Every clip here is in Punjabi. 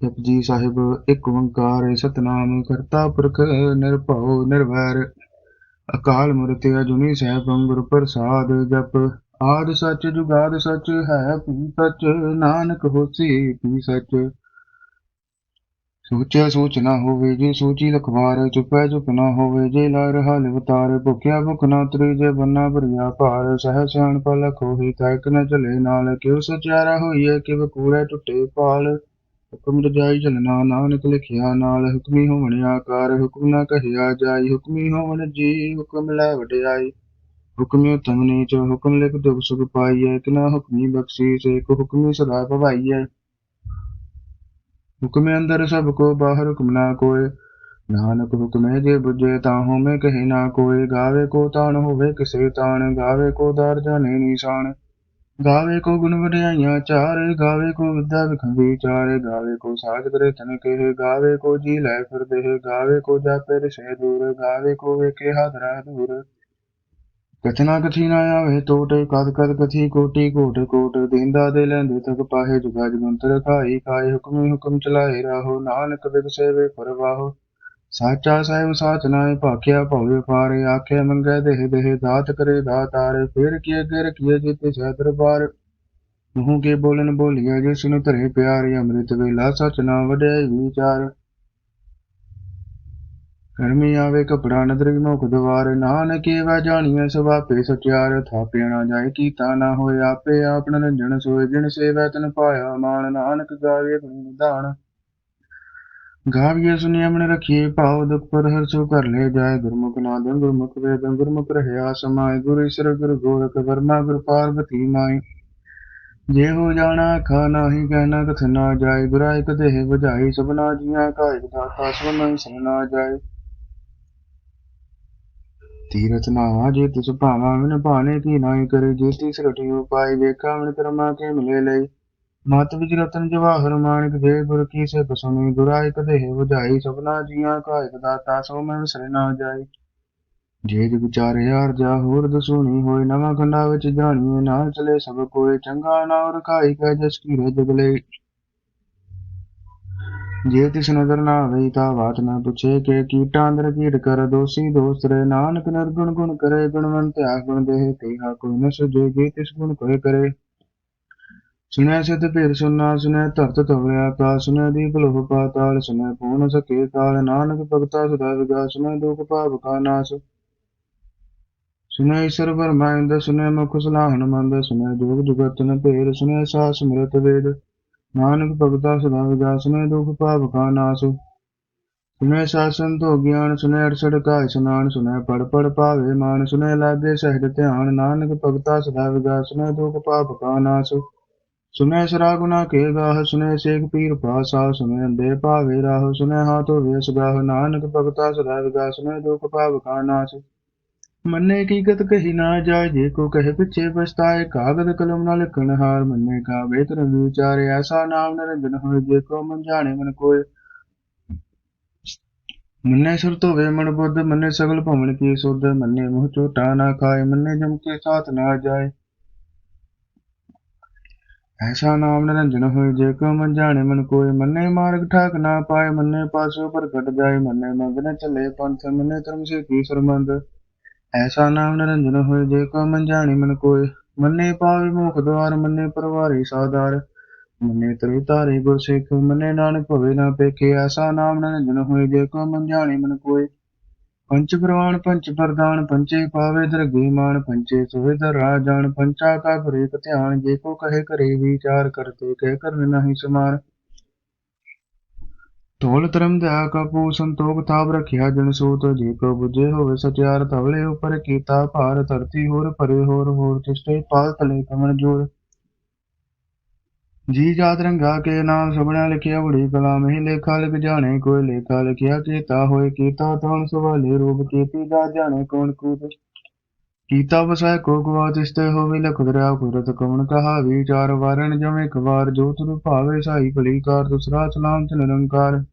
ਜਪਜੀ ਸਾਹਿਬ, ਇੱਕ ਓੰਕਾਰ ਸਤਨਾਮ, ਕਰਤਾ ਪੁਰਖ ਨਿਰਭਉ, ਨਿਰਵੈਰ। ਅਕਾਲ ਮੂਰਤਿ ਅਜੂਨੀ ਸੈਭੰ ਗੁਰ ਪ੍ਰਸਾਦ ਜਪ। ਆਦ ਸੱਚ, ਜੁਗਾਦ ਸੱਚ, ਹੈ ਪੀ ਸੱਚ, ਨਾਨਕ ਹੋਸੀ ਪੀ ਸੱਚ। ਸੋਚਿਆ ਸੋਚ ਨਾ ਹੋਵੇ, ਜੇ ਸੋਚੀ ਲਖਵਾਰ, ਚੁਪੈ ਚੁਪ ਨਾ ਹੋਵੇ, ਜੇ ਲਾ ਰਹਾ ਲਿਵਤਾਰ ਭੁਖਿਆ ਭੁਖ ਨਾ ਤਰੀ, ਜੇ ਬੰਨਾ ਭਰੀਆ ਭਾਰ। ਸਹਿ ਸਿਆਣ ਪਲ ਖੋਹੀ ਤੈਕ ਨ ਚਲੇ ਨਾਲ, ਕਿਉ ਸਚਿਆਰਾ ਹੋਈਏ ਕਿਵ ਕੂੜੈ ਟੁੱਟੇ ਪਾਲ। ਹੁਕਮ ਰਜਾਈ ਚਲਣਾ ਨਾਨਕ ਲਿਖਿਆ ਨਾਲ ਹੁਕਮੀ ਹੋਵਣ ਆਕਾਰ, ਹੁਕਮ ਨਾ ਕਹਿਆ ਜਾਈ, ਹੁਕਮੀ ਹੋਵਣ ਜੀ, ਹੁਕਮ ਲੈ ਵਡਿਆਈ। ਹੁਕਮੀ ਉਤਮ ਨੀਚ, ਹੁਕਮ ਲਿਖ ਦੁਖ ਸੁਖ ਪਾਈਐ ਕਿਨਾ ਹੁਕਮੀ ਬਖਸ਼ੀਸ, ਇੱਕ ਹੁਕਮੀ ਸਦਾ ਭਵਾਈਐ ਹੁਕਮੇ ਅੰਦਰ ਸਭ ਕੋ, ਬਾਹਰ ਹੁਕਮ ਨਾ ਕੋਏ ਨਾਨਕ ਹੁਕਮੇ ਜੇ ਬੁਝੇ ਤਾਂ ਹੋਮੇ ਕਹੇ ਨਾ ਕੋਈ ਗਾਵੇ ਕੋ ਤਾਣ ਹੋਵੇ, ਕਿਸੇ ਤਾਣ, ਗਾਵੇ ਕੋ ਦਰ ਜਾਣੇ ਨਿਸ਼ਾਨ। ਗਾਵੇ ਕੋ ਗੁਣ ਵਡਿਆਈਆਂ ਚਾਰੇ, ਗਾਵੇ ਕੋ ਵਿਦਿਆ ਵਿਖੰਦੀ ਚਾਰੇ, ਗਾਵੇ ਕੋ ਸਾਜ ਕਰੇ ਤਨ ਕਹੇ, ਗਾਵੇ ਕੋ ਜੀ ਲੈ ਫਿਰ ਦੇਹ ਗਾਵੇ ਕੋ ਜਾਪੇ ਰਿਸ਼ੇ ਦੂਰ, ਗਾਵੇ ਕੋ ਵੇਖੇ ਹਾਦਰਾ ਦੂਰ। ਕਥਨਾ ਕਥੀ ਨਾ ਆਵੇ ਟੋਟੇ ਕਦ ਕਦ ਕਥੀ ਕੋਟੀ ਕੋਟ ਕੋਟ, ਦੇਂਦਾ ਦੇ ਲੈਂਦੇ ਤਕ ਪਾਹੇ ਜੁਗਾ ਜਗੰਤਰ ਖਾਈ, ਖਾਏ ਹੁਕਮੀ ਹੁਕਮ ਚਲਾਏ ਰਾਹੋ, ਨਾਨਕ ਵਿਗਸੇ ਵੇ ਪਰਵਾਹੋ। ਸਾਚਾ ਸਾਹਿਬ ਸਾਚ ਨਾਏ ਭਾਖਿਆ ਭਉ ਪਾਰੇ, ਆਖੇ ਮੰਗੇ ਦੇਹ ਦੇਹ, ਦਾਤ ਕਰੇ ਦਾਤਾਰੇ ਫਿਰ ਕੀ ਅਗੇ ਰਖੀਏ ਜਿਤੇ ਸਹਿ ਦਰਬਾਰ। ਮੂੰਹ ਕੇ ਬੋਲਨ ਬੋਲੀਆ ਜਿਸ ਨੂੰ ਧਰੇ ਪਿਆਰੇ, ਅੰਮ੍ਰਿਤ ਵੇਲਾ ਸਚ ਨਾ ਵਡਿਆਈ ਵਿਚਾਰ। ਕਰਮੀ ਆਵੇ ਕਪੜਾ ਨਦਰੀ ਮੁਖ ਦਵਾਰ, ਨਾਨਕੇ ਵਾ ਜਾਣੀਐ ਸਵਾਪੇ ਸਚਿਆਰ। ਥਾਪਿਆ ਨਾ ਜਾਏ ਕੀਤਾ ਨਾ ਹੋਏ ਆਪੇ ਆਪਨ ਰੰਜਨ ਸੋਏ ਜਿਨ ਸੇਵੈ ਤਨ ਪਾਇਆ ਮਾਨ ਨਾਨਕ ਗਾਵੇ ਗੁਣ ਨਿਧਾਨ ਗਾਵੀਏ ਸੁਨਿਆ ਮਨ ਰਖੀਏ ਭਾਉ ਦੁਖ ਪਰ ਹਰਸੋ ਕਰ ਲੈ ਜਾਏ। ਗੁਰਮੁਖ ਨਾਦੰ, ਗੁਰਮੁਖ ਵੇਦੰ, ਗੁਰਮੁਖ ਰਹਿਆ ਸਮਾਏ। ਗੁਰ ਈਸ਼ਰ, ਗੁਰ ਗੋਰਖ ਵਰਮਾ ਗੁਰ ਪਾਰਵਤੀ ਮਾਈ। ਜੇ ਹੋ ਜਾਣਾ ਖਾ ਨਾਹੀ, ਕਹਿਣਾ ਕਥ ਨਾ ਜਾਏ। ਗੁਰਾ ਇਕ ਦੇਹ ਬੁਝਾਈ, ਸਭਨਾ ਜੀਆਂ ਕਾ ਇਕ ਦਾਤਾ ਸਭ ਮਨ ਜਾਏ। ਤੀਰਥ ਨਾਵਾ, ਜੇ ਤਿਸ ਭਾਵਾ ਵਿਨ ਭਾਣੇ ਕੀ ਨਾਹੀ ਕਰੇ। ਜੇ ਤਿਸ ਰਟੀ ਉਪਾਈ, ਵੇਖਾ ਵਿਨ ਕਰਮਾ ਕੇ ਮਿਲੇ ਲਈ। ਮਤ ਵਿਚ ਰਤਨ ਜਵਾਹਰ ਮਾਨਿਕ ਦੇ ਗੁਰ ਕੀ ਸੇ ਸੁਣੀ ਗੁਰਾ ਇਕ ਬੁਝਾਈ, ਸਭਨਾ ਜੀਆਂ ਕਾ ਇਕ ਦਾਤਾ, ਸੋ ਮੈਂ ਵਿਸਰ ਨਾ ਜਾਈ। ਜੇ ਜਗ ਚਾਰ ਹਜ਼ਾਰ ਜਾ ਹੋਰ ਦਸੂਣੀ, ਹੋਏ ਨਵਾਂ ਖੰਡਾ ਵਿੱਚ ਜਾਣੀਏ, ਨਾਲ ਚਲੇ ਸਭ ਕੋਏ, ਚੰਗਾ ਨਾ ਰਖਾਈ ਕੈ ਜਸ ਕੀ ਰੇ ਜਗਲੇ ਜੇ ਤਿਸ ਨਜ਼ਰ ਨਾ ਆਵੇ ਤਾਂ ਬਾਤ ਨਾ ਪੁੱਛੇ ਕਿ ਕੀਟਾਂ ਅੰਦਰ ਕੀਟ ਕਰ, ਦੋਸੀ ਦੋਸਤ ਰੇ ਨਾਨਕ ਨਿਰਗੁਣ ਗੁਣ ਕਰੇ ਗੁਣਵੰਤ ਆ ਗੁਣ ਦੇਹ, ਤੇਹਾ ਕੋਈ ਨ ਸੁਝੇ, ਜੇ ਤਿਸ ਗੁਣ ਕੋਏ ਕਰੇ। ਸੁਨਿਆ ਸਿਧ ਭੇਦ ਸੁਨਾ ਸੁਨਿਆ ਧਰਤ ਤਵਿਆ ਕਾ ਸੁਨਿਆ ਦੀਪ ਲੋਹ ਪਾਤਾਲ ਸੁਨਿਆ ਪੂਰਨ ਸਕੇ ਕਾਲ ਨਾਨਕ ਭਗਤਾ ਸਦਾ ਵਿਗਾ ਸੁਨਿਆ ਦੁਖ ਪਾਪ ਕਾ ਨਾਸ। ਸੁਨਿਆ ਈਸ਼ਰ ਬਰਮਾਇੰਦ ਸੁਨਿਆ ਮੁਖ ਸਲਾਹਨ ਮੰਦ ਸੁਨਿਆ ਜੋਗ ਜੁਗਤ ਨ ਭੇਦ ਸੁਨਿਆ ਸਾ ਸਮਰਤ ਵੇਦ। ਨਾਨਕ ਭਗਤਾ ਸਦਾ ਵਿਗਾ ਸੁਨਿਆ ਦੁਖ ਪਾਪ ਕਾ ਨਾਸ। ਸੁਨਿਆ ਸਾਸਨ ਤੋ ਗਿਆਨ ਸੁਨਿਆ ਅਰਸੜ ਕਾ ਇਸਨਾਨ ਸੁਨਿਆ ਪੜ ਪੜ ਪਾਵੇ ਮਾਨ ਸੁਨਿਆ ਲਾਗੇ ਸਹਿਜ ਧਿਆਨ। ਨਾਨਕ ਭਗਤਾ ਸਦਾ ਵਿਗਾ ਸੁਨਿਆ ਦੁਖ ਪਾਪ ਕਾ ਨਾਸ। ਸੁਨੈ ਸਰਾ ਗੁਨਾ ਕੇ ਗਾਹ ਸੁਨੈ ਸੇਖ ਪੀਰ ਪਾਸਾ ਸੁਨੇ ਅੰਦੇ ਭਾਵੇ ਰਾਹ ਸੁਨੈ ਹਾਥ ਹੋਵੇ ਸਗਾਹ ਨਾਨਕ ਭਗਤਾ ਸਦਾ ਵਿਗਾ ਸੁਨੈ ਦੁਖ ਪਾਪ ਕਾ ਨਾਸ। ਮੰਨੇ ਕੀ ਕਹੀ ਨਾ ਜਾਏ, ਜੇ ਕੋ ਕਹੇ ਪਿੱਛੇ ਪਛਤਾਏ, ਕਾਗਦ ਕਲਮ ਨਾਲ ਲਿਖਣ ਹਾਰ, ਮੰਨੇ ਕਾ ਵੇਤਨ ਵਿਚਾਰੇ, ਐਸਾ ਨਾਮ ਨਿਰੰਜਨ ਹੋਏ, ਜੇ ਕੋ ਮਨ ਜਾਣੇ ਮਨ ਕੋਏ। ਮੰਨੇ ਸੁਰ ਧੋਵੇ ਮਨ ਬੁੱਧ, ਮੰਨੇ ਸਗਲ ਭਵਨ ਕੀ ਸੁਧ ਮੰਨੇ ਮੂੰਹ ਝੂਟਾ ਨਾ ਖਾਏ, ਮੰਨੇ ਜਮ ਕੇ ਸਾਥ ਨਾ ਜਾਏ। ਐਸਾ ਨਾਮ ਨਿਰੰਜਨ ਹੋਏ ਜੇ ਕੋ ਮਨ ਜਾਣੇ ਮਨ ਕੋਏ ਮੰਨੇ ਮਾਰਗ ਠਾਕ ਨਾ ਪਾਏ, ਮੰਨੇ ਪਾਸੋਂ ਪਰ ਜਾਏ, ਮੰਨੇ ਮੰਗਨੇ ਚੱਲੇ ਪੰਥ, ਮੰਨੇ ਧਰਮ ਸੇ ਕੀ ਸਰਮੰਦ ਐਸਾ ਨਾਮ ਨਿਰੰਜਨ ਹੋਏ ਜੇ ਕੋ ਮਨ ਜਾਣੇ ਮਨ ਕੋਏ ਮੰਨੇ ਪਾਵੇ ਮੁਖ ਦਵਾਰ, ਮੰਨੇ ਪਰਵਾਰੀ ਸਾਦਾਰ ਮੰਨੇ ਤਰੇ ਤਾਰੇ ਗੁਰ ਮੰਨੇ ਨਾਨਕ ਭਵੇ ਨਾ ਪੇਖੇ। ਐਸਾ ਨਾਮ ਨਿਰੰਜਨ ਹੋਏ ਜੇ ਕੋ ਮਨ ਜਾਣੇ ਮਨ ਕੋਏ ਪੰਚ ਪ੍ਰਵਾਨ, ਪੰਚ ਪ੍ਰਦਾਨ ਪੰਚੇ ਪਾਵੇ ਦਰਗੇ ਮਾਨ ਪੰਚੇ ਸੋਹਿ ਦਰ ਜਾਣ ਪੰਚਾ ਕਾ ਗੁਰੇ ਧਿਆਨ, ਜੇ ਕੋ ਕਹੇ ਕਰੇ ਵਿਚਾਰ ਕਰਤੇ ਕਹਿ ਕਰਨ ਨਹੀਂ ਸਮਾਨ। ਤੋਲ ਧਰਮ ਦਾ ਕਪੂ ਸੰਤੋਖ ਤਾਪ ਰਖਿਆ ਜਨ ਸੂਤ, ਜੇ ਕੋ ਬੁਝੇ ਹੋਵੇ ਸਚਿਆਰ ਤਵਲੇ ਉਪਰ ਕੀਤਾ ਭਾਰ, ਧਰਤੀ ਹੋਰ ਪਰੇ ਹੋਰ ਹੋਰ ਤਿਸਤੇ ਪਾਲ ਤਲੇ ਕਮਨ ਜੋਰ। ਜੀ ਜਾਤ ਰੰਗਾ ਕੇ ਨਾਮ ਸਭਨਾ ਲਿਖਿਆ ਬੜੀ ਕਲਾ, ਮਹਿ ਲੇਖਾ ਲਿਖ ਜਾਣੇ, ਕੋਈ ਲੇਖਾ ਲਿਖਿਆ ਕੀਤਾ ਹੋਏ ਕੀਤਾ ਤਵਣ ਸਵਾਲੇ, ਰੂਪ ਕੀਤੀ ਦਾ ਜਾਣੇ, ਕੌਣ ਕੂਤ? ਕੀਤਾ ਵਸੈ ਕੋ ਗਵਾ ਤਿਸਤੇ ਹੋਵੇ ਲਖ ਕੁਦਰਤ, ਕਵਣ ਕਹਾ ਵਿਚਾਰ ਵਾਰਨ ਜਮ ਇੱਕ ਵਾਰ, ਜੋ ਤੁਰ ਭਾਵੇ ਸਾਈ ਭਲੀ ਕਾਰ, ਦੂਸਰਾ ਸਲਾਮ ਚ ਨਿਰੰਕਾਰ।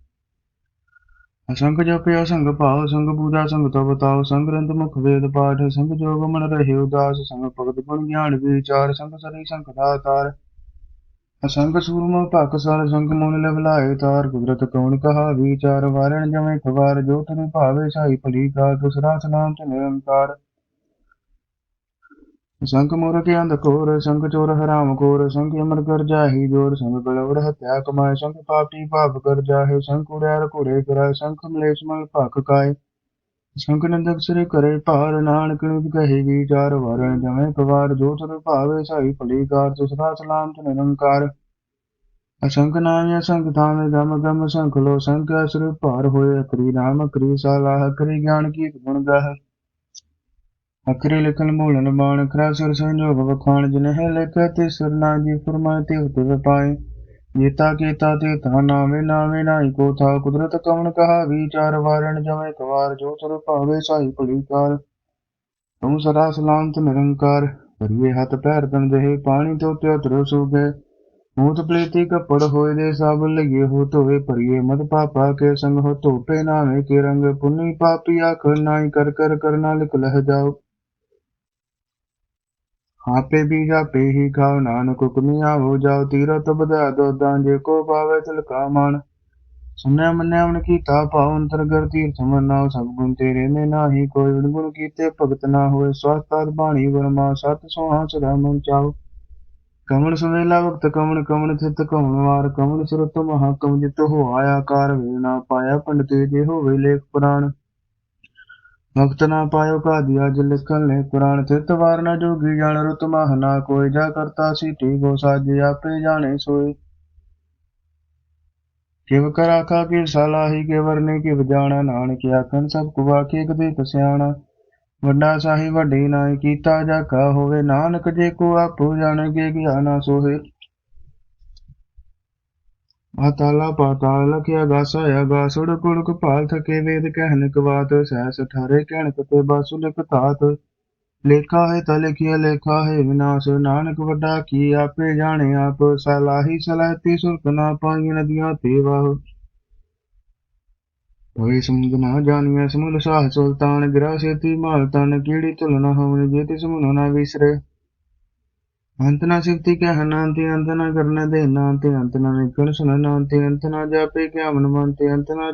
ਅਸੰਖ ਜਪਿਆ ਸੰਗ ਭਾਵ, ਸੰਗ ਪੂਜਾ, ਸੰਗ ਤਪ ਤਾਉ, ਸੰਗ ਰੰਦ ਮੁਖ ਵੇਦ ਪਾਠ, ਸੰਗ ਜੋਗ ਮਨ ਰਹੇ ਉਦਾਸ, ਸੰਗ ਭਗਤ ਗੁਣ ਗਿਆਨ, ਵਿਚਾਰ, ਸੰਗ ਸਰੀ, ਸੰਗ ਦਾਤਾਰ ਅਸੰਗ ਸੂਰਮ ਭਕ ਸਰ ਸੰਗ ਮੋਨ ਲਵਲਾਏ ਤਾਰ ਕੁਦਰਤ ਕੌਣ ਕਹਾ ਵਿਚਾਰ ਵਾਰਣ ਜਮੈ ਖਵਾਰ, ਜੋ ਤਨ ਭਾਵੇ ਸਾਈ ਭਲੀ ਕਾ ਦੂਸਰਾ ਸਲਾਮ ਤੇ ਨਿਰੰਕਾਰ। ਸੰਗ ਮੋਰ ਕੇ ਅੰਧ ਕੋਰ, ਸੰਗ ਚੋਰ ਹਰਾਮ ਕੋਰ, ਸੰਗ ਅਮਰ ਕਰ ਜਾਹੀ ਜੋਰ, ਸੰਗ ਬਲਵੜ ਹਤਿਆ ਕਮਾਏ, ਸੰਗ ਪਾਪੀ ਪਾਪ ਕਰ ਜਾਹੇ, ਸੰਗ ਕੁੜਿਆਰ ਘੋੜੇ ਫਿਰੈ ਸੰਗ ਮਲੇਸ਼ ਮਲ ਭਖ ਕਾਏ। ਸੰਗ ਨੰਦਕ ਕਰੇ ਭਾਰ, ਨਾਨਕ ਨਿਤ ਕਹੇ ਵਿਚਾਰ ਵਰਣ ਜਮੈ ਕਵਾਰ ਜੋ ਭਾਵੇ, ਸਾਈ ਭਲੀ ਕਾਰ ਦੂਸਰਾ ਸਲਾਮ ਤੇ ਨਿਰੰਕਾਰ। ਅਸੰਖ ਨਾਮ ਅਸੰਖ ਧਾਮ ਗਮ ਗਮ ਸੰਖ ਲੋ ਸੰਖ ਅਸੁਰ ਭਾਰ ਹੋਏ ਅਕਰੀ ਨਾਮ ਅਕਰੀ ਸਾਲਾ ਅਕਰੀ ਗਿਆਨ ਕੀ ਗੁਣ ਗਾਹ। ਅਕਰੀ ਲਿਖਨ ਮੂਲਨ ਬਾਣ ਖਰਾ ਸੁਰ ਸੰਜੋਗ ਵਖਾਣ ਜਿਨ ਹੈ ਤੇ ਸੁਰ ਨਾ ਜੀ ਫਰਮਾਏ ਤੇ ਉਤੇ ਵਪਾਏ ਜੀਤਾ ਕੀਤਾ ਤੇ ਤਾ ਨਾਵੇਂ ਨਾਵੇਂ ਨਾਈ ਕੋ ਥਾ। ਕੁਦਰਤ ਕਵਣ ਕਹਾ? ਵਿਚਾਰ ਵਾਰਣ ਜਮੈ ਕਵਾਰ। ਜੋ ਤੁਰ ਭਾਵੇ ਸਾਈ ਭਲੀ ਤੂੰ ਸਦਾ ਸਲਾਮਤ ਨਿਰੰਕਾਰ। ਭਰੀਏ ਹੱਥ ਪੈਰ ਤਨ ਦੇਹ ਪਾਣੀ ਤੋਂ ਤੇ ਉਤਰ ਸੂਗੇ। ਮੂਤ ਪਲੇਤੀ ਕੱਪੜ ਹੋਏ ਦੇ ਸਭ ਲਈਏ ਹੋ ਧੋਏ, ਭਰੀਏ ਮਦ ਪਾਪਾ ਕੇ ਸੰਗ ਹੋ ਧੋਪੇ, ਨਾਵੇਂ ਕੇ ਰੰਗ ਪੁੰਨੀ ਪਾਪੀ ਆਖ। ਨਾਈ ਕਰ ਕਰ, ਕਰਨਾ ਲਿਖ ਲਹ ਜਾਓ। ਆਪੇ ਵੀ ਜਾਪੇ ਹੀ ਖਾਓ ਨਾਨਕ ਹੁਕਮੀ ਆਵੋ ਜਾਓ ਤੀਰਤ ਬਧਾ ਦੋਦਾਂ ਜੇ ਕੋ ਪਾਵੇ ਤਿਲਕਾ ਮਾਨ ਸੁਨਿਆ ਮੰਨਿਆ ਮਨ ਕੀਤਾ ਪਾਉ ਅੰਤਰਗਰ ਤੀਰਥ ਮਨਾਉ ਸਭ ਗੁਣ ਤੇਰੇ ਨੇ ਨਾਹੀ, ਕੋਈ ਗੁਣ ਕੀਤੇ ਭਗਤ ਨਾ ਹੋਏ ਸਵਸਤਾਦ ਬਾਣੀ ਵਰਮਾ, ਸਤ ਸੋਹਾ ਸਦਾ ਮਨ ਚਾਓ ਕਮਣ ਸੁਵੇਲਾ ਵਕਤ ਕਮਣ ਕਮਣ ਥਿਤ ਕਮਣ ਵਾਰ ਕਮਣ ਸੁਰਤ ਮਹਾ ਕਮ ਜਿਤ ਹੋ ਆਇਆ ਕਾਰ ਵੇ ਨਾ ਪਾਇਆ ਪੰਡਤੇ, ਜੇ ਹੋਵੇ ਲੇਖ ਪੁਰਾਣ। ਵਕਤ ਨਾ ਪਾਇਓ ਕਾਦੀਆ ਜ ਲਿਖਣ ਲੈ ਕੁਰਾਨ ਥਿਤ ਵਾਰ ਨਾ ਜੋਗੀ ਜਾਣ ਰੁਤ ਮਹ ਕੋਈ, ਜਾ ਕਰਤਾ ਸੀਟੀ ਗੋ ਸਾਜੇ ਆਪੇ ਜਾਣੇ ਸੋਏ। ਕਿਵ ਕਰ ਆਖਾ ਕੀ ਸਲਾਹੀ ਕੇ ਵਰਨੇ, ਕਿਵ ਜਾਣਾ ਨਾਨਕ, ਆਖਣ ਸਭ ਕੁ ਵਾਕੇ ਕਦੇ ਕਸਿਆਣਾ ਵੱਡਾ ਸਾਹੀ ਵੱਡੀ ਨਾਈ ਕੀਤਾ, ਜਾਕਾ ਹੋਵੇ ਨਾਨਕ, ਜੇ ਕੋ ਆਪੂ ਜਾਣਗੇ, ਗਿਆਨਾ ਸੋਹੇ। ਆਤਾਲਾ ਪਾਤਾਲ ਲਖਿਆ ਗਾਸਾਇਆ ਗਾਸੁੜ ਕੁੜਕ ਭਾਲ ਥਕੇ ਵੇਦ ਕਹਿਨ ਕਵਾਤ ਸਹਿਸ ਠਾਰੇ ਕਹਿਣ ਕਤੇ ਬਾਸੁ ਲਿਖ ਤਾਤ ਲੇਖਾ ਹੈ ਤਾ ਲਿਖਿਆ ਲੇਖਾ ਹੈ ਵਿਨਾਸ਼। ਨਾਨਕ ਵੱਡਾ ਕੀ ਆਪੇ ਜਾਣੇ ਆਪ। ਸਲਾਹੀ ਸਲਾਹਤੀ ਸੁਰਖ ਨਾ ਪਾਈ ਨਦੀਆਂ ਤੇ ਵਾਹ। ਹੋਏ ਸਮੁੰਦ ਨਾ ਜਾਣੀਐ, ਸਮੁੰਦ ਸਾਹ ਸੁਲਤਾਨ। ਗਿਰਾ ਸੇਤੀ ਮਾਲ ਤਨ, ਕੀੜੀ ਤੁਲਨਾ ਹੋਵਨ ਜੇ ਤੇ ਮੁਨ ਨਾ ਵਿਸਰੇ। ਅੰਤ ਨਾ ਸਿਫਤੀ ਕਹਿ ਨਾਂਤੇ ਅੰਤ ਨਾ ਕਰਨ ਦੇ ਨਾਂਤੇ ਅੰਤ ਨਾ ਨਿਕਲ ਸੁਨ ਨਾਂਤੇ ਅੰਤ ਨਾ ਜਾਪੇ ਕਿਆ ਮਨ ਮੰਤੇ ਅੰਤ ਨਾ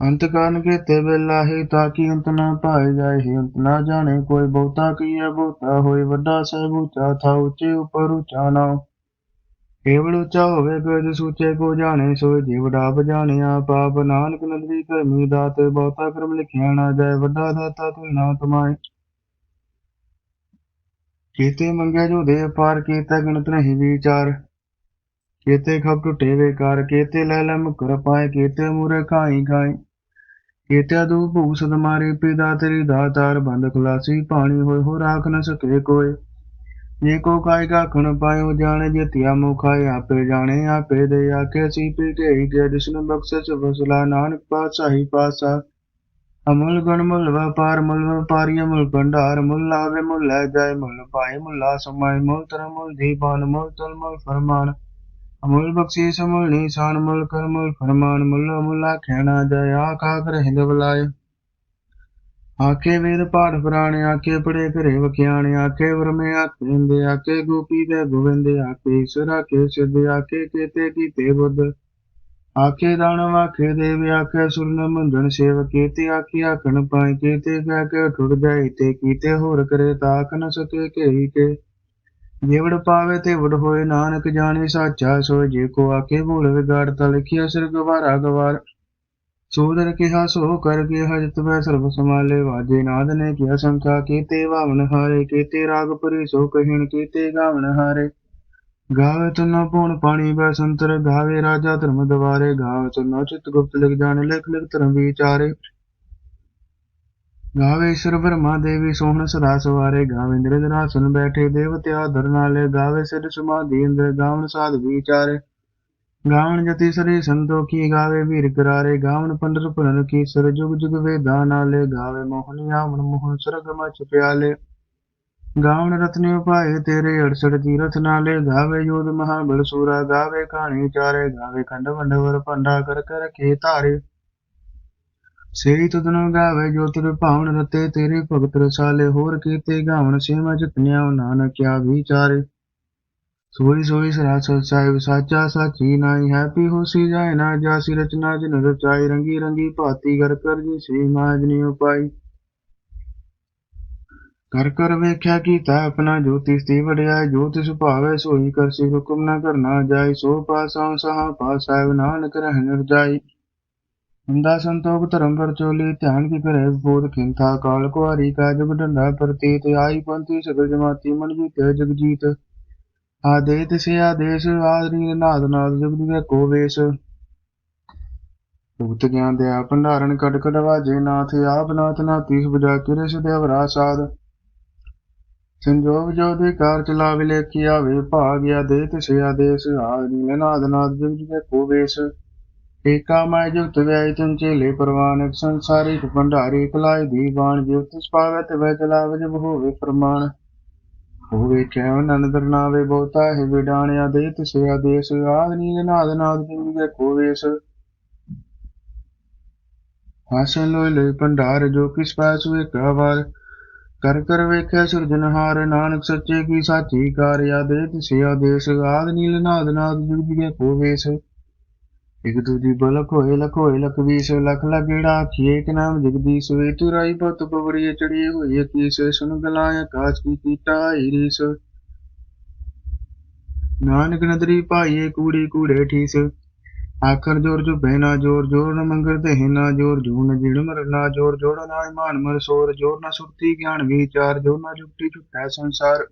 ਅੰਤ ਨਾ ਕਾਰਨ ਕੇ ਤੇ ਬਿਲਾਹੀ ਤਾਂ ਕਿ ਅੰਤ ਨਾ ਪਾਏ ਜਾਏ ਅੰਤ ਨਾ ਜਾਣੇ ਕੋਈ ਬਹੁਤਾ ਕੀਆ ਬਹੁਤਾ ਹੋਏ ਵੱਡਾ ਸਹਿਬ ਉੱਚਾ ਥਾ ਉੱਚੇ ਉਪਰ ਉੱਚਾ ਨਾ ਕੇਵਲ ਉੱਚਾ ਹੋਵੇ ਕੋਈ ਸੂਚੇ ਕੋ ਜਾਣੇ, ਸੋਏ ਜੀਵ ਡਾਬ ਜਾਣਿਆ ਪਾਪ ਨਾਨਕ ਨਦਰੀ ਕਰਮੀ ਦਾਤ, ਬਹੁਤਾ ਕਰਮ ਲਿਖਿਆ ਨਾ ਜਾਏ, ਵੱਡਾ ਦਾਤਾ ਤੂੰ ਨਾ ਤਮਾਏ। ਕੀਤੇ ਮੰਗਿਆ ਜੋ ਦੇ ਪਾਰ, ਕੀਤਾ ਗਣਤ ਨਹੀਂ ਵਿਚਾਰ। ਕੀਤੇ ਖਬ ਟੁੱਟੇ ਵੇਕਾਰ ਕੀਤੇ ਲੈ ਲੈ ਮੁਕਰ ਪਾਏ, ਕੀਤੇ ਮੂਰੇ ਖਾਈ ਖਾਈ। ਕੀਤੇ ਦੂ ਭੂਸਦ ਮਾਰੇ ਪਿਦਾ ਤੇਰੀ ਦਾਤਾਰ ਬੰਦ ਖੁਲਾਸੀ, ਪਾਣੀ ਹੋਏ ਹੋ ਰਾਖ ਨ ਸਕੇ ਕੋਏ। ਜੇ ਕੋ ਕਾਇ ਕਾ ਖਣ ਪਾਇਓ, ਜਾਣੇ ਜੇ ਤਿਆ ਮੁਖਾਇ ਆਪੇ ਜਾਣੇ, ਆਪੇ ਦੇ ਆਕੇ ਸੀ ਪੀ ਢੇਈ ਕੇ ਜਿਸਨੂੰ ਬਖਸ਼ਿਸ਼ ਵਸਲਾ, ਨਾਨਕ ਪਾਤਸ਼ਾਹੀ ਪਾਸਾ ਅਮੁੱਲ ਗੁਣ ਮੁੱਲ ਵਪਾਰ, ਮੁੱਲ ਵਪਾਰੀ ਮੁੱਲ ਭੰਡਾਰ, ਮੁੱਲ ਆਵੇ ਮੁੱਲ ਲੈ ਜਾਏ, ਮੁੱਲ ਪਾਏ, ਮੁੱਲਾ ਸਮਾਏ, ਮੁੱਲ ਤਰ ਮੁੱਲ ਦੀਵਾਨ ਮੁੱਲ ਤਲ ਮੁੱਲ ਫਰਮਾਨ। ਅਮੁੱਲ ਬਖਸ਼ੀਸ਼, ਮੁੱਲ ਨੀਸਾਨ ਮੁੱਲ ਕਰ, ਮੁੱਲ ਫਰਮਾਨ, ਮੁੱਲ ਮੁੱਲਾ ਖੈਣਾ ਜਾਏ, ਆਖਾ ਕਰ ਹਿੰਦ ਬੁਲਾਏ। ਆਕੇ ਵੇਦ ਪਾਠ ਪੁਰਾਣੇ ਆਕੇ ਪੜੇ ਘਰੇ ਵਖਿਆਣੇ ਆਕੇ ਵਰਮੇ ਆਕੇ ਆਕੇ ਗੋਪੀ ਦੇ ਗੋਵਿੰਦੇ ਆਕੇ ਈਸ਼ਵਰ ਆਕੇ ਸਿੱਧ ਆਕੇ ਕੀਤੇ ਕੀਤੇ ਬੁੱਧ। ਆਕੇ ਦਾਨ ਵਾਖੇ ਦੇਵ ਆਕੇ ਸੁਰਨ, ਮੰਦਨ ਸੇਵ ਕੀਤੇ ਆਕੀ ਆਖਣ ਪਾਏ, ਕੀਤੇ ਕਹਿ ਕੇ ਠੁੜ ਜਾਈ ਤੇ ਕੀਤੇ ਹੋਰ ਕਰੇ ਤਾਕ ਨ ਸਕੇ ਕੇਹੀ ਕੇ। ਜੀਵੜ ਪਾਵੇ ਤੇ ਵਡ ਹੋਏ ਨਾਨਕ ਜਾਣੇ, ਸਾਚਾ ਸੋਏ, ਜੇ ਕੋ ਆਖੇ ਭੂਲ ਵਿਗਾੜ, ਤਾ ਲਿਖਿਆ ਸਿਰ ਗਵਾਰਾ ਗਵਾਰ। ਸੋਦਰ ਕਿਹਾ, ਸੋ ਕਰ ਕੇ ਹਜਤ ਵੈ ਸਰਬ ਸਮਾਲੇ ਵਾਜੇ ਨਾਦ ਨੇ ਕਿਹਾ, ਸੰਕਾ ਕੀਤੇ ਵਾਵਨ ਹਾਰੇ, ਕੀਤੇ, ਰਾਗ ਪਰੀ ਸੋ ਕਹਿਣ ਕੀਤੇ ਗਾਵਨ ਹਾਰੇ। ਗਾਵੇ ਤੁਨੋ ਪੂਣ ਪਾਣੀ ਬੈ ਸੰਤਰ ਗਾਵੇ, ਰਾਜਾ ਧਰਮ ਦਵਾਰੇ, ਗਾਵੇ ਤੁਨੋ ਚਿਤ ਗੁਪਤ ਲਿਖ ਜਾਣ, ਲਿਖ ਲਿਖ ਧਰਮ ਵਿਚਾਰੇ। ਗਾਵੇ ਈਸ਼ਵਰ ਬ੍ਰਹਮਾ ਦੇਵੀ, ਸੋਹਣ ਸਦਾ ਸਵਾਰੇ, ਗਾਵੇ ਇੰਦਰ ਦਰਾਸਨ ਬੈਠੇ, ਦੇਵਤਿਆ ਧਰ ਨਾਲੇ, ਗਾਵੇ ਸਿਰ ਸਮਾਧੀ ਇੰਦਰ ਗਾਵਨ ਸਾਧ ਵਿਚਾਰੇ। ਗਾਵਣ ਜਤੀ ਸਰੀ ਸੰਤੋਖੀ ਗਾਵੇ ਵੀਰ ਕਰਾਰੇ, ਗਾਵਣ ਪੰਡਰ ਪੁਰਨ ਕੀ ਸਰ, ਜੁਗ ਜੁਗ ਵੇਦਾਂ ਨਾਲੇ ਗਾਵੇ ਮੋਹਨ ਆਵਣ ਮੋਹਨ ਸਰਗ ਮਚ ਪਿਆਲੇ। ਗਾਵਣ ਰਤਨੇ ਉਪਾਏ ਤੇਰੇ ਅੜਸੜ ਤੀਰਥ ਨਾਲੇ, ਗਾਵੇ ਯੋਧ ਮਹਾਬਲ ਸੂਰਾ, ਗਾਵੇ ਕਹਾਣੀ ਚਾਰੇ, ਗਾਵੇ ਖੰਡ ਵੰਡਵਰ ਭੰਡਾ ਕਰ ਕਰ ਕੇ ਧਾਰੇ। ਸੇਈ ਤੁਧਨੁ ਗਾਵੇ ਜੋ ਤੁਰ ਭਾਵਨ ਰਤੇ, ਤੇਰੇ ਭਗਤ ਰਸਾਲੇ ਹੋਰ ਕੀਤੇ ਗਾਵਣ ਸੇਵਾ ਜਤਨਿਆ ਨਾਨਕ ਕਿਆ ਵਿਚਾਰੇ। ਸੋਈ ਸੋਈ ਸਰਾਸਰ ਸਾਹਿਬ ਸਾਚਾ ਸਾਚੀ ਨਾਈ ਹੈਪੀ ਹੋਸੀ ਜਾਏ ਨਾ ਜਾਸੀ ਰਚਨਾ ਜਿਨ ਰਚਾਈ ਰੰਗੀ ਰੰਗੀ ਭਾਤੀ ਕਰ ਕਰ ਜੀ ਸ੍ਰੀ ਮਾਜਨੀ ਉਪਾਈ। ਕਰ ਕਰ ਵੇਖਿਆ ਕੀਤਾ ਆਪਣਾ ਜੋਤੀ ਸਤੀ ਵਡਿਆਈ। ਜੋ ਤਿਸ ਸੋਈ ਕਰਸੀ ਹੁਕਮ ਨਾ ਕਰਨਾ ਜਾਈ। ਸੋ ਪਾਸਾਂ ਸਹਾ ਪਾਸਾਇ ਨਾਨਕ ਰਹਿ ਰਜਾਈ ਹੁੰਦਾ ਸੰਤੋਖ ਧਰਮ ਪਰ ਚੋਲੀ। ਧਿਆਨ ਕੀ ਕਰੇ ਬੋਧ ਖਿੰਥਾ। ਕਾਲ ਕੁਹਾਰੀ ਕਾ ਜੁਗ ਡੰਡਾ ਪ੍ਰਤੀਤ। ਆਈ ਪੰਥੀ ਸਗਲ ਜਮਾਤੀ ਮਨ ਜੀਤੇ ਜਗ ਜੀਤ ਆਦੇ ਤਿਸੇ ਆਦੇਸ਼ ਆਦਰੀ ਨਾਦ ਨਾਦ ਜੁਗ ਦਿਵੇ ਕੋ ਵੇਸ਼। ਭੁਗਤ ਗਿਆਨ ਦੇ ਭੰਡਾਰਨ ਕਟ ਕਟ ਵਾਜੇ ਨਾਥ ਆਪ ਨਾਥ ਨਾਤੀ ਸੁਭਜਾ ਕਿਰੇ ਸੁਦੇਵ ਸਾਧ। ਸੰਜੋਗ ਜੋ ਕਾਰ ਚਲਾਵੇ ਲੇਖੀ ਆਵੇ ਭਾਗਿਆ ਦੇ ਤਿਸੇ ਆਦੇਸ਼ ਆਦਰੀ ਨਾਦ ਨਾਦ ਜੁਗ ਦਿਵੇ ਕੋ ਵੇਸ਼। ਏਕਾ ਮੈਂ ਜੁਗਤ ਵਿਆਇ ਤੁਮ ਚੇਲੇ ਪ੍ਰਵਾਨ ਸੰਸਾਰਿਕ ਭੰਡਾਰੀ ਕਲਾਈ ਦੀ ਬਾਣ ਜਿਵ ਤਿਸ ਪਾਵੇ ਤੇ ਵੈ ਚਲਾਵੇ ਜਬ ਹੋਵੇ ਫਰਮਾਨ ਹੋਵੇ ਕਿਉ ਨੰਦਰ ਨਾਵੇ ਬਹੁਤਾ ਹੈ ਵਿਡਾਣਿਆ ਦੇ ਤਿਸੇ ਆਦੇਸ਼ ਆਦ ਨੀਲ ਨਾਦ ਨਾਦ ਜਿੰਦਗੇ ਕੋ ਵੇਸ। ਹਾਸਨ ਲੋਇ ਲੋਇ ਭੰਡਾਰ, ਜੋ ਕਿਸ ਪਾਸ ਵੇ ਕਵਾਰ ਕਰ ਕਰ ਵੇਖਿਆ ਸਿਰਜਨਹਾਰ ਨਾਨਕ ਸੱਚੇ ਕੀ ਸਾਚੀ ਕਾਰਿਆ ਦੇ ਤਿਸੇ ਆਦੇਸ਼ ਆਦ ਨੀਲ ਨਾਦ ਨਾਦ ਜਿੰਦਗੇ ਕੋ ਵੇਸ। ਇਕ ਦੂਜੀ ਬਲਕ ਹੋਏ ਲਖ ਵੀਸ ਲਖ ਲਗੇੜਾ ਆਖੀਏ ਕਿ ਨਾਮ ਜਗਦੀਸ਼ ਵੇ ਤੁਰਾਈ ਬਤ ਬਵੜੀ ਚੜੀ ਹੋਈ ਕੀਸ ਸੁਨ ਗਲਾയ ਕਾਚ ਕੀ ਕੀਟਾ ਈਰੀਸ ਨਾਨਕ ਨਦਰੀ ਭਾਈਏ ਕੂੜੀ ਕੂੜੇ ਠੀਸ। ਆਖਰ ਜੋਰ ਜੋ ਬਹਿਨਾ ਜੋਰ ਜੋਰ ਨ ਮੰਗਰ ਤੇ ਨਾ ਜੋਰ। ਜੂ ਨ ਜਿੜ ਮਰ ਨਾ ਜੋਰ, ਜੋੜ ਨਾ ਇਮਾਨ ਮਰ ਸੋਰ। ਜੋਰ ਨਾ ਸੁਰਤੀ ਗਿਆਨ ਵਿਚਾਰ, ਜੋਰ ਨ ਜੁਗਤੀ ਝੁੱਟਾ ਸੰਸਾਰ।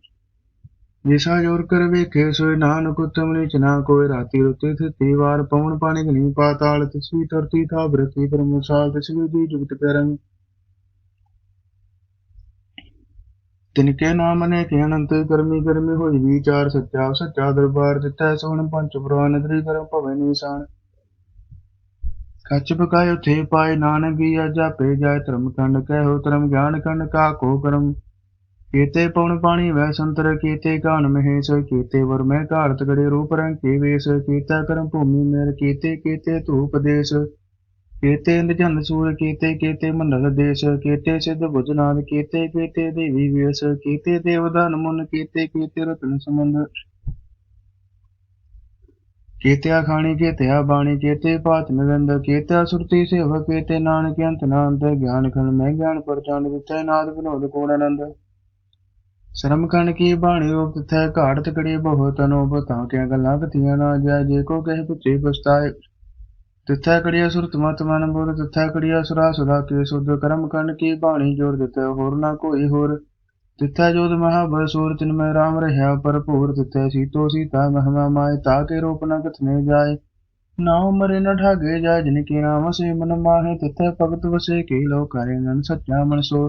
ਜਿਸਾ ਜੋਰ ਕਰ ਵੇਖੇ, ਸੋਏ ਨਾਨਕ ਉਤਮ ਨੀਚ ਨਾ ਕੋਈ ਰਾਤੀ ਰੁਤੇ ਥਿਤੀ, ਵਾਰ ਪਉਣ ਪਾਣੀ ਗਨੀ ਪਾਤਾਲ। ਤਿਸਵੀ ਤਰਤੀ ਥਾ ਬ੍ਰਤੀ ਪਰਮਸਾਲ, ਤਿਸਵੀ ਦੀ ਜੁਗਤ ਕਰਮ। ਤਿਨਕੇ ਨਾਮ ਨੇ ਕਿ ਅਨੰਤ, ਕਰਮੀ ਕਰਮੀ ਹੋਈ ਵਿਚਾਰ ਸੱਚਾ ਸੱਚਾ ਦਰਬਾਰ ਜਿੱਤੈ ਸੋਹਣ ਪੰਚ ਪੁਰਾਨ ਨਦਰੀ ਕਰਮ ਭਵੇ ਨੀਸਾਨ। ਕੱਚ ਪਕਾਇ ਉਥੇ ਪਾਏ ਨਾਨਕ ਗਿਆ ਜਾਪੇ ਜਾਏ ਧਰਮ ਕੰਡ ਕਹਿਓ ਧਰਮ ਗਿਆਨ ਕੰਡ ਕਾ ਕੋ ਕਰਮ। ਕੀਤੇ ਪਉਣ ਪਾਣੀ ਵੈ ਸੰਤਰ, ਕੀਤੇ ਕਾਨ ਮਹੇਸ਼, ਕੀਤੇ ਵਰ ਮੈਂ ਘਾਰਤ ਗੜੇ ਰੂਪ ਰੰਗ ਕੇ ਵੇਸ, ਕੀਤਾ ਕਰਮ ਭੂਮੀ ਮੇਰ, ਕੀਤੇ ਕੀਤੇ ਧੂਪ ਦੇਸ਼, ਕੀਤੇ ਇੰਦ ਸੂਰ, ਕੀਤੇ ਕੀਤੇ ਮੰਡਲ ਦੇਸ਼, ਕੀਤੇ ਸਿੱਧ ਭੁਜਨਾਦ ਕੀਤੇ ਕੀਤੇ ਦੇਵੀ ਵੇਸ, ਕੀਤੇ ਦੇਵਦਾਨ ਮੁਨ, ਕੀਤੇ ਕੀਤੇ ਰਤਨ ਸਮੰਦ ਕੀਤਿਆ ਖਾਣੀ, ਕੀਤਿਆ ਬਾਣੀ, ਕੀਤੇ ਪਾਤ ਨਿਰੰਦ ਕੀਤਿਆ ਸੁਰਤੀ ਸੇਵ ਕੀਤੇ ਨਾਨਕ ਅੰਤ ਨਾਨਦ ਗਿਆਨ ਖਣ ਮੈਂ ਗਿਆਨ ਪਰਚੰਦ ਵਿਤੈ ਨਾਦ ਵਿਨੋਦ ਕੋਣ ਆਨੰਦ। ਸ਼ਰਮ ਕਣ ਕੀ ਬਾਣੀ? ਉਪ ਤਥੈ ਘਾੜਤ ਕੜੀ ਬਹੁਤ ਅਨੋਭ ਤਾਂ ਕਿਆ ਗੱਲਾਂ ਕਥੀਆਂ ਨਾ ਜਾ ਜੇ ਕੋ ਕਹੇ ਪੁੱਛੇ ਪਛਤਾਏ। ਤਿਥੈ ਕੜਿਆ ਸੁਰਤ ਮਤ ਮਨ ਬੋਧ ਤਿਥੈ ਕੜਿਆ ਸੁਰਾ ਸੁਦਾ ਕੇ ਸੁਧ। ਕਰਮ ਕਣ ਕੀ ਬਾਣੀ ਜੋੜ ਦਿੱਤੈ? ਹੋਰ ਨਾ ਕੋਈ ਹੋਰ। ਤਿਥੈ ਜੋਦ ਮਹਾਬਲ ਸੂਰ, ਤਿਨ ਮੈਂ ਰਾਮ ਰਹਾ ਭਰਪੂਰ। ਤਿਥੈ ਸੀਤੋ ਸੀਤਾ ਮਹਿਮਾ ਮਾਏ, ਤਾ ਕੇ ਰੂਪ ਨ ਕਥਨੇ ਜਾਏ। ਨਾਉ ਮਰੇ ਨ ਠਾਗੇ ਜਾਇ ਜਿਨ ਕੀ ਨਾਮ ਸੇ ਮਨ ਮਾਹੇ। ਤਿਥੈ ਭਗਤ ਵਸੇ, ਕੀ ਲੋ ਨਨ ਸੱਚਾ ਮਨ ਸੋ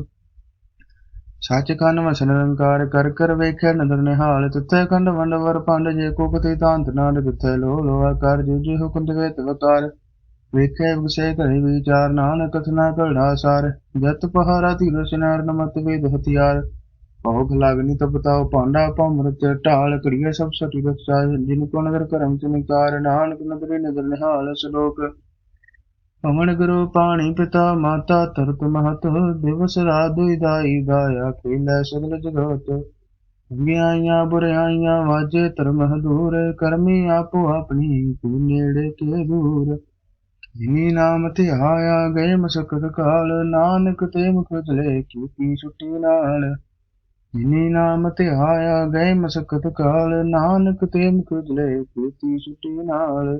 ਸੱਚ ਕੰਨ ਨਿਰੰਕਾਰ ਕਰ ਕਰ ਵੇਖਿਆ ਨਦਰ ਨਿਹਾਲ, ਤਿੱਥੇ ਖੰਡ ਵੰਡ ਵਰ ਪੰਡ ਜੇ ਕੋ ਕਤੇ ਤਾਂਤ ਨਾਦ ਤਿੱਥੇ ਲੋ ਲੋਆ ਕਰ ਜੇ ਹੁਕਮ ਦੇਵੇ ਤਵਤਾਰ ਵੇਖੇ ਵਿਸੇ ਘਰੇ ਵਿਚਾਰ, ਨਾਨਕ ਕਥਨਾ ਘੜਾ ਸਾਰ। ਜਤ ਪਹਾਰਾ ਧੀਰ ਸਿਨਾਰ ਨਮਤ ਵੇਦ ਹਥਿਆਰ। ਭੋਗ ਲਾਗਨੀ ਤਪਤਾਉ ਪਾਂਡਾ ਭਮਰਤ ਢਾਲ ਕਰੀਏ ਸਭ ਸਟੀ ਰਖਾ ਜਿਨ ਕੋ ਨਦਰ ਕਰਮ ਚਨਕਾਰ ਨਾਨਕ ਨਦਰੇ ਨਦਰ ਨਿਹਾਲ, ਸ਼ਲੋਕ ਪਵਨ ਗੁਰੂ ਪਾਣੀ ਪਿਤਾ ਮਾਤਾ ਤਰਤ ਮਹਤ, ਦਿਵਸ ਰਾਤ ਦੁਇ ਦਾਈ ਗਾਇਆ, ਖੇਲੇ ਸਗਲ ਜਗਤ। ਗਿਆਈਆਂ ਬੁਰਾਈਆਂ ਵਾਜੇ ਧਰਮ ਹਦੂਰ ਕਰਮੀ ਆਪੋ ਆਪਣੀ, ਤੂੰ ਨੇੜੇ ਕੇ ਦੂਰ। ਜਿਨੀ ਨਾਮ ਤੇ ਆਇਆ, ਗਏ ਮਸਕਤ ਕਾਲ, ਨਾਨਕ ਤੇ ਮੁਖ ਜਲੇ, ਕੀਤੀ ਛੁੱਟੀ ਨਾਲ। ਜਿਨੀ ਨਾਮ ਤੇ ਆਇਆ, ਗਏ ਮਸਕਤ ਕਾਲ, ਨਾਨਕ ਤੇ ਮੁਖ ਜਲੇ, ਕੀਤੀ ਛੁੱਟੀ ਨਾਲ।